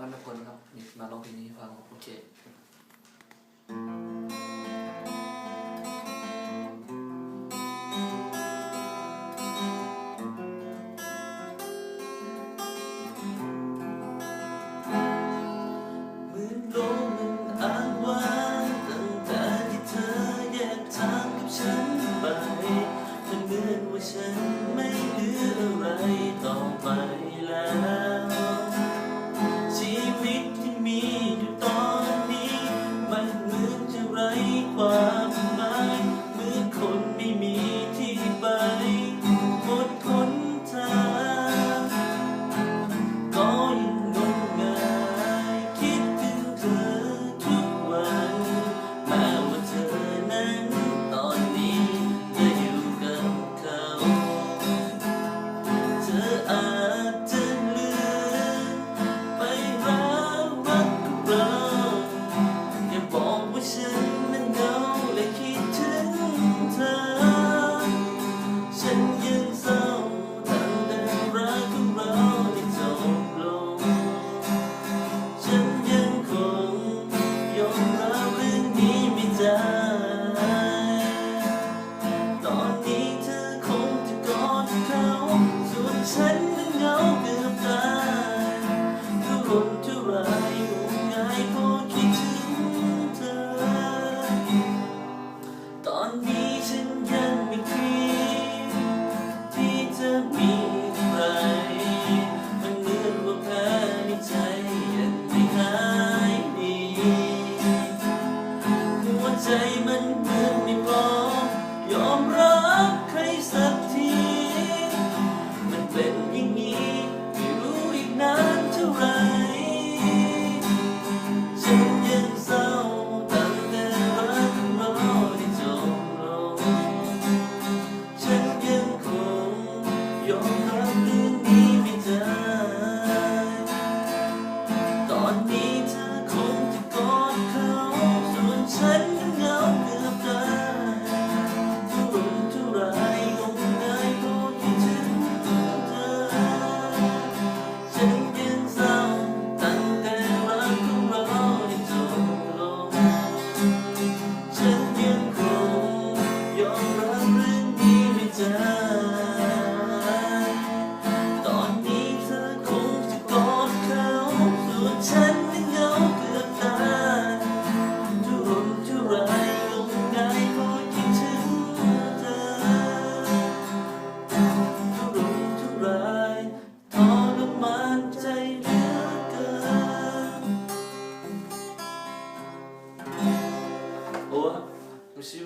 นันทพลคนครับมาลองเพลงนี้ฟังโอเค ความ ฉันมันเหงาเกือบตายทุรนทุรายอยู่ไงก็คิดถึงเธอ ตอนนี้ฉันยังไม่คิดที่จะมีใคร มันเหมือนว่าแผลในใจยังไม่หายดีหัวใจมันเหมือนไม่พอยอมรับ receive